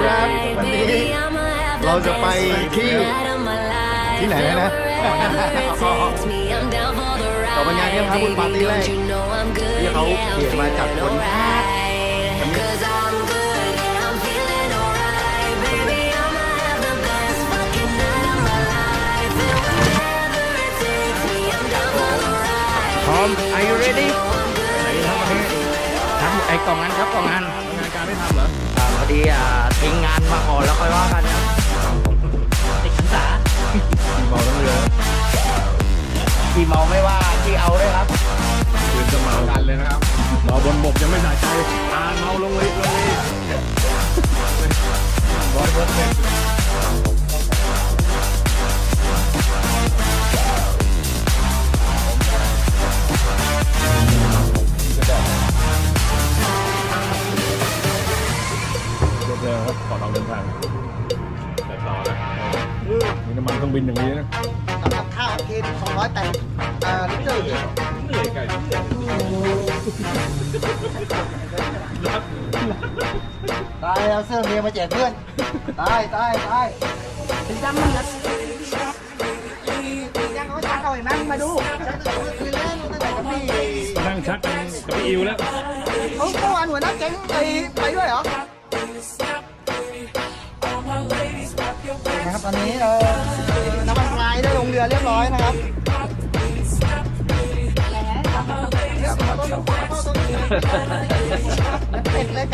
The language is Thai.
ครับ วันนี้เราจะไปที่ที่ไหนนะนะต่อไปงานนี้ครับคุณปาร์ตี้แรกที่เขาเปลี่ยนมาจากคนภาค Cause I'm good and I'm feeling alright Baby, I'ma have the best fucking night of my life And wherever it takes me, I'm down for the ride พร้อม Are you ready ทำไอ้กล่องนั้นครับกล่องนั้น งานการไม่ทำเหรอ อ่าพอ ดีอ่าทิ้งงานมาก่อนแล้วค่อยว่ากันนะติดขันษาเมาทั้งเรือที่เมาไม่ว่าที่เอาด้วยครับคืนจะเมากันเลยนะครับเมาบนบกยังไม่สะใจอ่าเมาลงเลยลงเลยร้อยเปอร์ รื่องบินอย่างนี้นะสำหรับข้าวเคน200แต่เอ่อลิตรเหนื่อยไก่เหนื่อยตายเอาเสื้อเมียมาแจกเพื่อน ตายตายตายถึงจำมันนะยังเขาชักเอาไอ้นั่งมาดูคืนแรกตั้งแต่ปีนั่งชักกันกับอิวแล้วเขาเมื่อวานหัวหน้าแก๊งไปไปด้วยเหรอนะครับตอนนี้เออ รือเรียบร้อยนะครับเป็จเลย